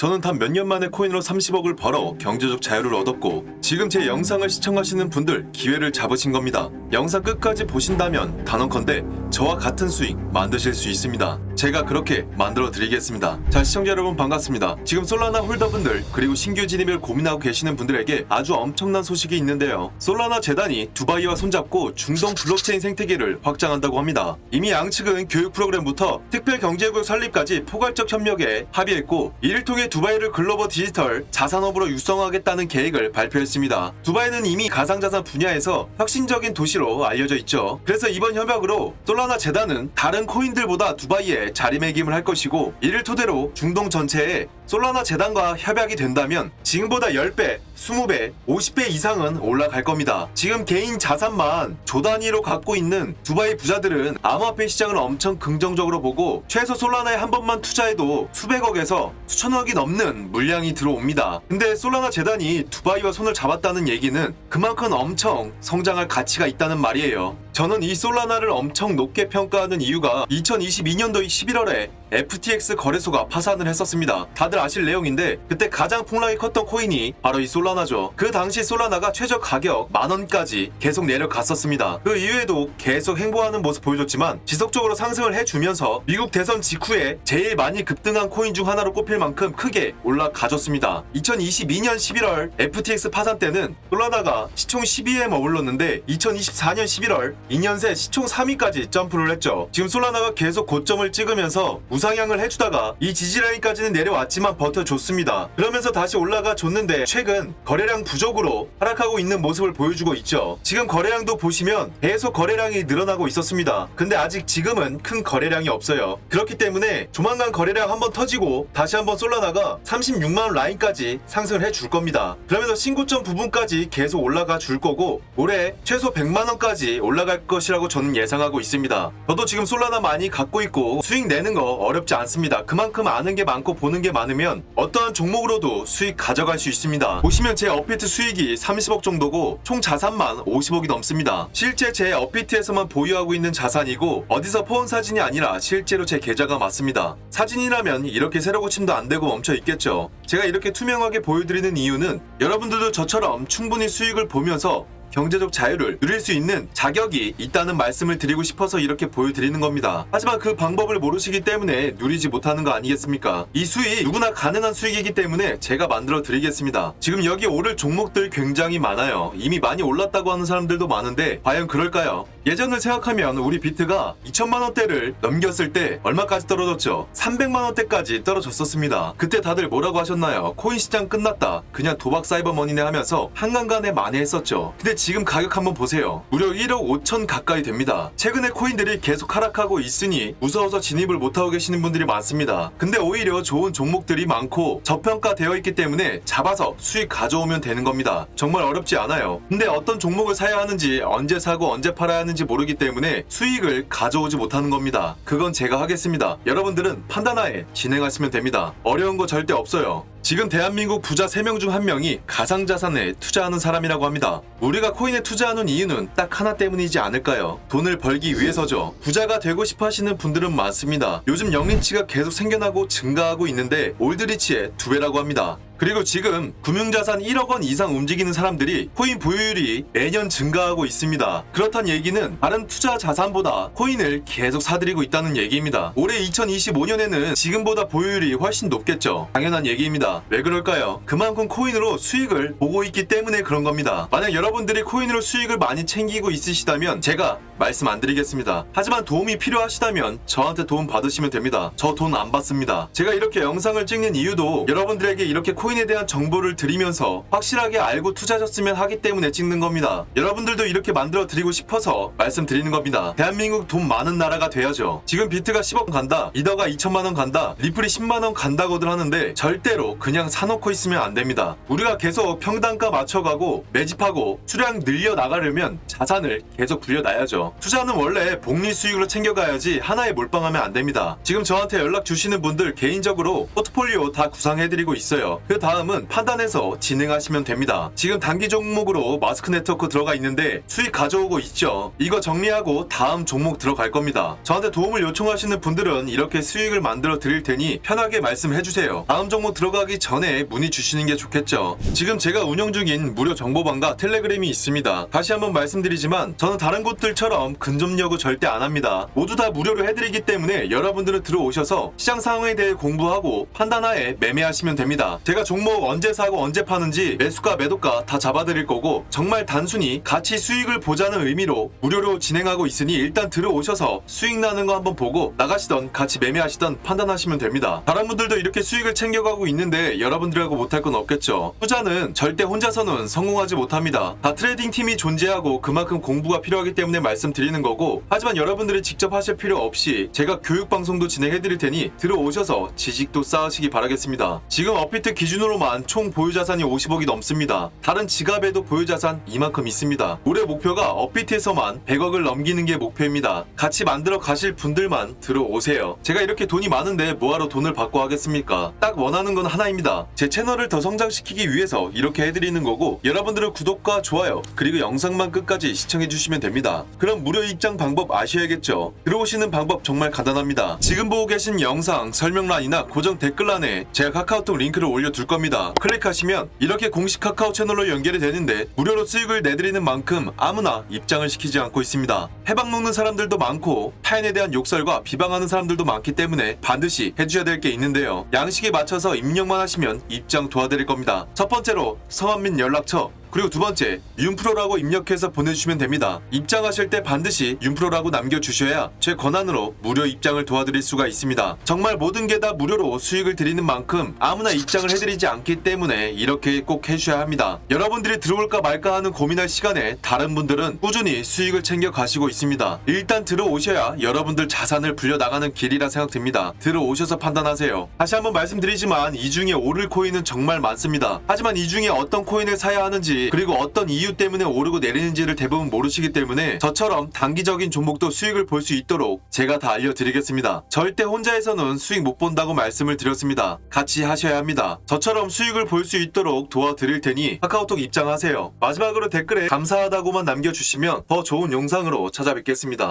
저는 단 몇 년 만에 코인으로 30억을 벌어 경제적 자유를 얻었고 지금 제 영상을 시청하시는 분들 기회를 잡으신 겁니다. 영상 끝까지 보신다면 단언컨대 저와 같은 수익 만드실 수 있습니다. 제가 그렇게 만들어 드리겠습니다. 자 시청자 여러분 반갑습니다. 지금 솔라나 홀더분들 그리고 신규 진입을 고민하고 계시는 분들에게 아주 엄청난 소식이 있는데요. 솔라나 재단이 두바이와 손잡고 중동 블록체인 생태계를 확장한다고 합니다. 이미 양측은 교육 프로그램부터 특별 경제구역 설립까지 포괄적 협력에 합의했고 이를 통해 두바이를 글로벌 디지털 자산업으로 육성하겠다는 계획을 발표했습니다. 두바이는 이미 가상자산 분야에서 혁신적인 도시로 알려져 있죠. 그래서 이번 협약으로 솔라나 재단은 다른 코인들보다 두바이에 자리매김을 할 것이고 이를 토대로 중동 전체에 솔라나 재단과 협약이 된다면 지금보다 10배, 20배, 50배 이상은 올라갈 겁니다. 지금 개인 자산만 조 단위로 갖고 있는 두바이 부자들은 암호화폐 시장을 엄청 긍정적으로 보고 최소 솔라나에 한 번만 투자해도 수백억에서 수천억이 넘는 물량이 들어옵니다. 근데 솔라나 재단이 두바이와 손을 잡았다는 얘기는 그만큼 엄청 성장할 가치가 있다는 말이에요. 저는 이 솔라나를 엄청 높게 평가하는 이유가 2022년도 11월에 FTX 거래소가 파산을 했었습니다. 다들 아실 내용인데 그때 가장 폭락이 컸던 코인이 바로 이 솔라나죠. 그 당시 솔라나가 최저 가격 만 원까지 계속 내려갔었습니다. 그 이후에도 계속 행보하는 모습 보여줬지만 지속적으로 상승을 해주면서 미국 대선 직후에 제일 많이 급등한 코인 중 하나로 꼽힐 만큼 크게 올라가졌습니다. 2022년 11월 FTX 파산 때는 솔라나가 시총 12위에 머물렀는데 2024년 11월 2년 새 시총 3위까지 점프를 했죠. 지금 솔라나가 계속 고점을 찍으면서 우상향을 해주다가 이 지지라인까지는 내려왔지만 버텨줬습니다. 그러면서 다시 올라가 줬는데 최근 거래량 부족으로 하락하고 있는 모습을 보여주고 있죠. 지금 거래량도 보시면 계속 거래량이 늘어나고 있었습니다. 근데 아직 지금은 큰 거래량이 없어요. 그렇기 때문에 조만간 거래량 한번 터지고 다시 한번 솔라나가 36만원 라인까지 상승을 해줄 겁니다. 그러면서 신고점 부분까지 계속 올라가 줄 거고 올해 최소 100만원까지 올라갈 것이라고 저는 예상하고 있습니다. 저도 지금 솔라나 많이 갖고 있고 수익 내는 거 어렵지 않습니다. 그만큼 아는 게 많고 보는 게 많으면 어떠한 종목으로도 수익 가져갈 수 있습니다. 보시면 제 업비트 수익이 30억 정도고 총 자산만 50억이 넘습니다. 실제 제 업비트에서만 보유하고 있는 자산이고 어디서 포온 사진이 아니라 실제로 제 계좌가 맞습니다. 사진이라면 이렇게 새로 고침도 안 되고 멈춰 있겠죠. 제가 이렇게 투명하게 보여드리는 이유는 여러분들도 저처럼 충분히 수익을 보면서 경제적 자유를 누릴 수 있는 자격이 있다는 말씀을 드리고 싶어서 이렇게 보여드리는 겁니다. 하지만 그 방법을 모르시기 때문에 누리지 못하는 거 아니겠습니까? 이 수익 누구나 가능한 수익이기 때문에 제가 만들어 드리겠습니다. 지금 여기 오를 종목들 굉장히 많아요. 이미 많이 올랐다고 하는 사람들도 많은데 과연 그럴까요? 예전을 생각하면 우리 비트가 2천만 원대를 넘겼을 때 얼마까지 떨어졌죠? 300만 원대까지 떨어졌었습니다. 그때 다들 뭐라고 하셨나요? 코인 시장 끝났다. 그냥 도박 사이버 머니네 하면서 한강간에 만회했었죠. 근데 지금 가격 한번 보세요. 무려 1억 5천 가까이 됩니다. 최근에 코인들이 계속 하락하고 있으니 무서워서 진입을 못하고 계시는 분들이 많습니다. 근데 오히려 좋은 종목들이 많고 저평가되어 있기 때문에 잡아서 수익 가져오면 되는 겁니다. 정말 어렵지 않아요. 근데 어떤 종목을 사야 하는지 언제 사고 언제 팔아야 하는지 모르기 때문에 수익을 가져오지 못하는 겁니다. 그건 제가 하겠습니다. 여러분들은 판단하에 진행하시면 됩니다. 어려운 거 절대 없어요. 지금 대한민국 부자 3명 중 1명이 가상자산에 투자하는 사람이라고 합니다. 우리가 코인에 투자하는 이유는 딱 하나 때문이지 않을까요? 돈을 벌기 위해서죠. 부자가 되고 싶어 하시는 분들은 많습니다. 요즘 영리치가 계속 생겨나고 증가하고 있는데 올드리치의 두 배라고 합니다. 그리고 지금 금융자산 1억 원 이상 움직이는 사람들이 코인 보유율이 매년 증가하고 있습니다. 그렇단 얘기는 다른 투자 자산보다 코인을 계속 사들이고 있다는 얘기입니다. 올해 2025년에는 지금보다 보유율이 훨씬 높겠죠. 당연한 얘기입니다. 왜 그럴까요? 그만큼 코인으로 수익을 보고 있기 때문에 그런 겁니다. 만약 여러분들이 코인으로 수익을 많이 챙기고 있으시다면 제가 말씀 안 드리겠습니다. 하지만 도움이 필요하시다면 저한테 도움 받으시면 됩니다. 저 돈 안 받습니다. 제가 이렇게 영상을 찍는 이유도 여러분들에게 이렇게 코인에 대한 정보를 드리면서 확실하게 알고 투자하셨으면 하기 때문에 찍는 겁니다. 여러분들도 이렇게 만들어 드리고 싶어서 말씀드리는 겁니다. 대한민국 돈 많은 나라가 돼야죠. 지금 비트가 10억 간다, 이더가 2천만 원 간다, 리플이 10만 원 간다고들 하는데 절대로 그냥 사놓고 있으면 안 됩니다. 우리가 계속 평단가 맞춰가고 매집하고 수량 늘려 나가려면 자산을 계속 불려놔야죠. 투자는 원래 복리 수익으로 챙겨가야지 하나에 몰빵하면 안 됩니다. 지금 저한테 연락 주시는 분들 개인적으로 포트폴리오 다 구상해드리고 있어요. 그 다음은 판단해서 진행하시면 됩니다. 지금 단기 종목으로 마스크 네트워크 들어가 있는데 수익 가져오고 있죠. 이거 정리하고 다음 종목 들어갈 겁니다. 저한테 도움을 요청하시는 분들은 이렇게 수익을 만들어 드릴 테니 편하게 말씀해 주세요. 다음 종목 들어가기 전에 문의 주시는 게 좋겠죠. 지금 제가 운영 중인 무료 정보방과 텔레그램이 있습니다. 다시 한번 말씀드리지만 저는 다른 곳들처럼 근접 여구 절대 안 합니다. 모두 다 무료로 해드리기 때문에 여러분들은 들어오셔서 시장 상황에 대해 공부하고 판단하에 매매하시면 됩니다. 제가 종목 언제 사고 언제 파는지 매수가 매도가 다 잡아드릴 거고 정말 단순히 같이 수익을 보자는 의미로 무료로 진행하고 있으니 일단 들어오셔서 수익 나는 거 한번 보고 나가시던 같이 매매하시던 판단하시면 됩니다. 다른 분들도 이렇게 수익을 챙겨가고 있는데 여러분들하고 못할 건 없겠죠. 투자는 절대 혼자서는 성공하지 못합니다. 다 트레이딩 팀이 존재하고 그만큼 공부가 필요하기 때문에 말씀 드리는 거고 하지만 여러분들이 직접 하실 필요 없이 제가 교육 방송도 진행해 드릴 테니 들어오셔서 지식도 쌓으시기 바라겠습니다. 지금 업비트 기준으로만 총 보유 자산이 50억이 넘습니다. 다른 지갑에도 보유 자산 이만큼 있습니다. 올해 목표가 업비트에서만 100억을 넘기는 게 목표입니다. 같이 만들어 가실 분들만 들어오세요. 제가 이렇게 돈이 많은데 뭐하러 돈을 받고 하겠습니까? 딱 원하는 건 하나입니다. 제 채널을 더 성장시키기 위해서 이렇게 해드리는 거고 여러분들은 구독과 좋아요 그리고 영상만 끝까지 시청해 주시면 됩니다. 그럼 무료 입장 방법 아셔야겠죠? 들어오시는 방법 정말 간단합니다. 지금 보고 계신 영상 설명란이나 고정 댓글란에 제가 카카오톡 링크를 올려둘 겁니다. 클릭하시면 이렇게 공식 카카오 채널로 연결이 되는데 무료로 수익을 내드리는 만큼 아무나 입장을 시키지 않고 있습니다. 해방 먹는 사람들도 많고 타인에 대한 욕설과 비방하는 사람들도 많기 때문에 반드시 해주셔야 될 게 있는데요. 양식에 맞춰서 입력만 하시면 입장 도와드릴 겁니다. 첫 번째로 성함 및 연락처 그리고 두 번째, 윤프로라고 입력해서 보내주시면 됩니다. 입장하실 때 반드시 윤프로라고 남겨주셔야 제 권한으로 무료 입장을 도와드릴 수가 있습니다. 정말 모든 게 다 무료로 수익을 드리는 만큼 아무나 입장을 해드리지 않기 때문에 이렇게 꼭 해주셔야 합니다. 여러분들이 들어올까 말까 하는 고민할 시간에 다른 분들은 꾸준히 수익을 챙겨 가시고 있습니다. 일단 들어오셔야 여러분들 자산을 불려나가는 길이라 생각됩니다. 들어오셔서 판단하세요. 다시 한번 말씀드리지만 이 중에 오를 코인은 정말 많습니다. 하지만 이 중에 어떤 코인을 사야 하 그리고 어떤 이유 때문에 오르고 내리는지를 대부분 모르시기 때문에 저처럼 단기적인 종목도 수익을 볼 수 있도록 제가 다 알려드리겠습니다. 절대 혼자해서는 수익 못 본다고 말씀을 드렸습니다. 같이 하셔야 합니다. 저처럼 수익을 볼 수 있도록 도와드릴 테니 카카오톡 입장하세요. 마지막으로 댓글에 감사하다고만 남겨주시면 더 좋은 영상으로 찾아뵙겠습니다.